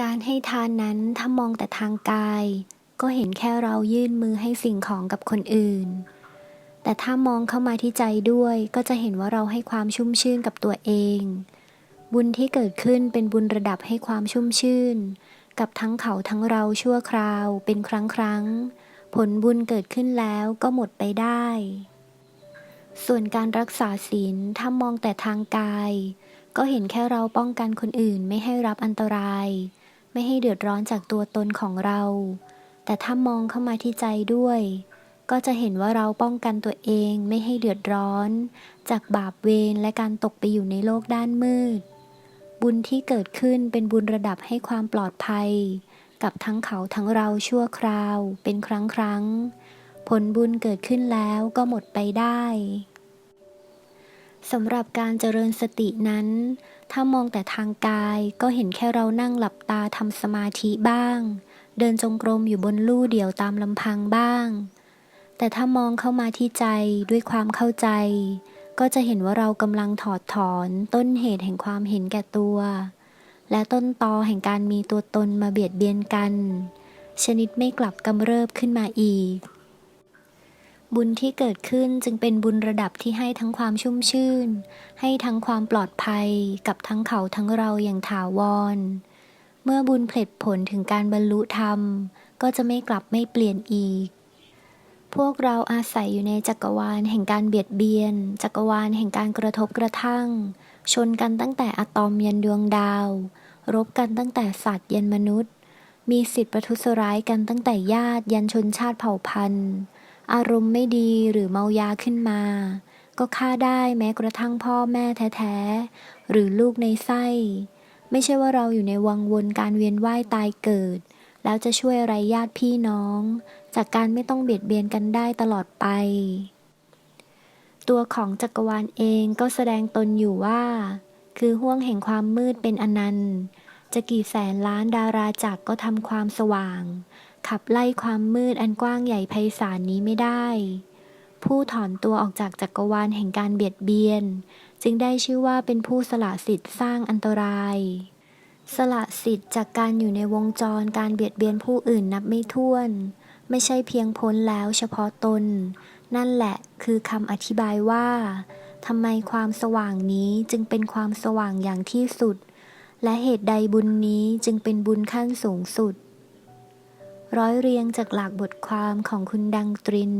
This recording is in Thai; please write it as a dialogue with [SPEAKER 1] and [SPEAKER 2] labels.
[SPEAKER 1] การให้ทานนั้นถ้ามองแต่ทางกาย ก็เห็นแค่เรายื่นมือให้สิ่งของกับคนอื่น แต่ถ้ามองเข้ามาที่ใจด้วยก็จะเห็นว่าเราให้ความชุ่มชื่นกับตัวเอง บุญที่เกิดขึ้นเป็นบุญระดับให้ความชุ่มชื่น กับทั้งเขาทั้งเราชั่วคราวเป็นครั้งครั้งผลบุญเกิดขึ้นแล้วก็หมดไปได้ ส่วนการรักษาศีลถ้ามองแต่ทางกาย ก็เห็นแค่เราป้องกันคนอื่นไม่ให้รับอันตราย ไม่ให้เดือดร้อนจากตัวตนของเรา แต่ถ้ามองเข้ามาที่ใจด้วย ก็จะเห็นว่าเราป้องกันตัวเองไม่ให้เดือดร้อน จากบาปเวรและการตกไปอยู่ในโลกด้านมืด บุญที่เกิดขึ้นเป็นบุญระดับให้ความปลอดภัย กับทั้งเขาทั้งเราชั่วคราว เป็นครั้งครั้ง ผลบุญเกิดขึ้นแล้วก็หมดไปได้ สำหรับการเจริญสตินั้น ถ้ามองแต่ทางกายก็เห็นแค่เรานั่งหลับตาทำสมาธิบ้าง เดินจงกรมอยู่บนลู่เดี่ยวตามลำพังบ้าง แต่ถ้ามองเข้ามาที่ใจด้วยความเข้าใจ ก็จะเห็นว่าเรากำลังถอดถอนต้นเหตุแห่งความเห็นแก่ตัว และต้นตอแห่งการมีตัวตนมาเบียดเบียนกัน ชนิดไม่กลับกำเริบขึ้นมาอีก บุญที่เกิดขึ้นจึงเป็นบุญระดับที่ให้ทั้งความชุ่มชื่น ให้ทั้งความปลอดภัยกับทั้งเขาทั้งเราอย่างถาวร เมื่อบุญเพลิดผลถึงการบรรลุธรรม ก็จะไม่กลับไม่เปลี่ยนอีก พวกเราอาศัยอยู่ในจักรวาลแห่งการเบียดเบียน จักรวาลแห่งการกระทบกระทั่ง ชนกันตั้งแต่อะตอมยันดวงดาว รบกันตั้งแต่สัตว์ยันมนุษย์ มีสิทธิประทุษร้ายกันตั้งแต่ญาติยันชนชาติเผ่าพันธุ์ อารมณ์ไม่ดีหรือเมายาขึ้นมา ก็ฆ่าได้แม้กระทั่งพ่อแม่แท้ๆ หรือลูกในไส้ ไม่ใช่ว่าเราอยู่ในวังวนการเวียนว่ายตายเกิด แล้วจะช่วยอะไรญาติพี่น้อง จากการไม่ต้องเบียดเบียนกันได้ตลอดไป ตัวของจักรวาลเองก็แสดงตนอยู่ว่า คือห้วงแห่งความมืดเป็นอนันต์จะกี่แสนล้านดาราจักรก็ทำความสว่าง ขับไล่ความมืดอันกว้างใหญ่ไพศาลนี้ไม่ได้ ผู้ถอนตัวออกจากจักรวาลแห่งการเบียดเบียน จึงได้ชื่อว่าเป็นผู้สละสิทธิ์สร้างอันตราย สละสิทธิ์จากการอยู่ในวงจรการเบียดเบียนผู้อื่นนับไม่ถ้วน ไม่ใช่เพียงพ้นแล้วเฉพาะตน นั่นแหละคือคำอธิบายว่าทำไมความสว่างนี้จึงเป็นความสว่างอย่างที่สุด และเหตุใดบุญนี้จึงเป็นบุญขั้นสูงสุด ร้อยเรียงจากหลักบทความของคุณดังตริน